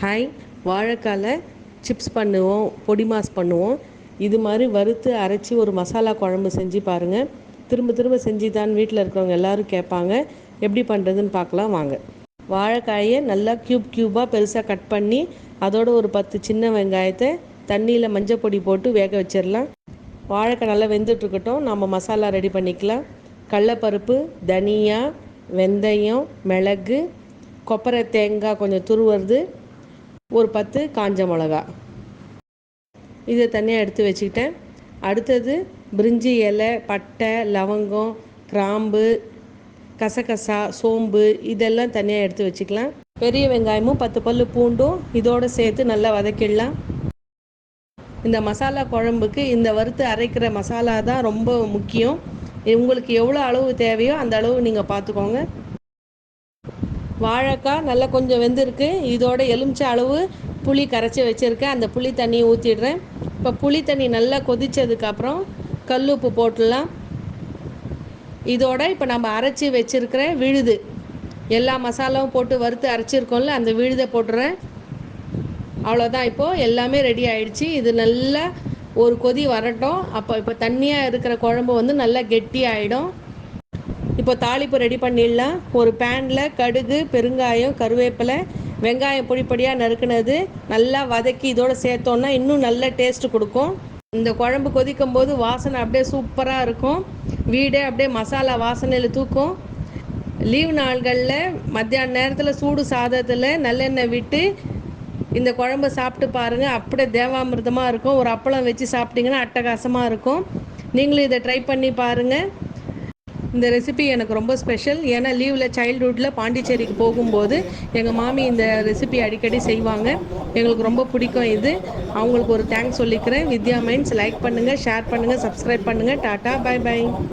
Hi. வாழைக்கால chips பண்ணுவோம் பொடி mass பண்ணுவோம். இது மாதிரி வறுத்து அரைச்சி ஒரு மசாலா குழம்பு செஞ்சு பாருங்கள் திரும்ப திரும்ப செஞ்சு தான் வீட்டில் இருக்கிறவங்க எல்லோரும் கேட்பாங்க. எப்படி பண்ணுறதுன்னு பார்க்கலாம் வாங்க. வாழைக்காயை நல்லா க்யூப் க்யூபாக பெருசாக கட் பண்ணி அதோட ஒரு பத்து சின்ன வெங்காயத்தை தண்ணியில் மஞ்சள் பொடி போட்டு வேக வச்சிடலாம். வாழைக்காய் நல்லா வெந்துட்டுருக்கட்டும் நம்ம மசாலா ரெடி பண்ணிக்கலாம். கடலப்பருப்பு தனியா வெந்தயம் மிளகு கொப்பரை தேங்காய் கொஞ்சம் துருவுறது. ஒரு பத்து காஞ்ச மிளகா. இதை தனியாக எடுத்து வச்சுக்கிட்டேன். அடுத்தது பிரிஞ்சி இலை பட்டை லவங்கம் கிராம்பு கசகசா சோம்பு இதெல்லாம் தனியாக எடுத்து வச்சுக்கலாம். பெரிய வெங்காயமும் பத்து பல் பூண்டும் இதோடு சேர்த்து நல்லா வதக்கிடலாம். இந்த மசாலா குழம்புக்கு இந்த வறுத்து அரைக்கிற மசாலா தான் ரொம்ப முக்கியம். உங்களுக்கு எவ்வளோ அளவு தேவையோ அந்த அளவு நீங்கள் பார்த்துக்கோங்க. வாழைக்காய் நல்லா கொஞ்சம் வெந்திருக்கு. இதோட எலுமிச்சை அளவு புளி கரைச்சி வச்சுருக்கேன். அந்த புளி தண்ணியை ஊற்றிடுறேன் இப்போ புளி தண்ணி நல்லா கொதித்ததுக்கப்புறம் கல் உப்பு போட்டுடலாம். இதோட இப்போ நம்ம அரைச்சி வச்சுருக்கிற விழுது. எல்லா மசாலாவும் போட்டு வறுத்து அரைச்சிருக்கோம்ல அந்த விழுதை போட்டுறேன். அவ்வளோதான் இப்போது எல்லாமே ரெடி ஆயிடுச்சு. இது நல்லா ஒரு கொதி வரட்டும். அப்போ இப்போ தண்ணியாக இருக்கிற குழம்பு வந்து நல்லா கெட்டி ஆகிடும் இப்போ தாளிப்பு ரெடி பண்ணிடலாம். ஒரு பேனில் கடுகு பெருங்காயம் கருவேப்பிலை வெங்காயம் பொடிப்படியாக நறுக்குனது நல்லா வதக்கி இதோடு சேர்த்தோன்னா இன்னும் நல்ல டேஸ்ட் கொடுக்கும். இந்த குழம்பு கொதிக்கும் போது வாசனை அப்படியே சூப்பராக இருக்கும். வீடே அப்படியே மசாலா வாசனையில் தூக்கும். லீவ் நாள்களில் மத்தியான நேரத்தில் சூடு சாதத்தில் நல்லெண்ணெய் விட்டு இந்த குழம்பு சாப்பிட்டு பாருங்கள் அப்படியே தேவாமிர்தமாக இருக்கும். ஒரு அப்பளம் வச்சு சாப்பிட்டிங்கன்னா அட்டகாசமாக இருக்கும். நீங்களும் இதை ட்ரை பண்ணி பாருங்கள் இந்த ரெசிபி எனக்கு ரொம்ப ஸ்பெஷல் ஏன்னா லீவில் சைல்டுஹுட்டில் பாண்டிச்சேரிக்கு போகும்போது எங்கள் மாமி இந்த ரெசிபி அடிக்கடி செய்வாங்க. எங்களுக்கு ரொம்ப பிடிக்கும் இது. அவங்களுக்கு ஒரு தேங்க்ஸ் சொல்லிக்கிறேன். வித்யா மைன்ஸ் லைக் பண்ணுங்கள் ஷேர் பண்ணுங்கள் சப்ஸ்கிரைப் பண்ணுங்கள் டாட்டா பை பை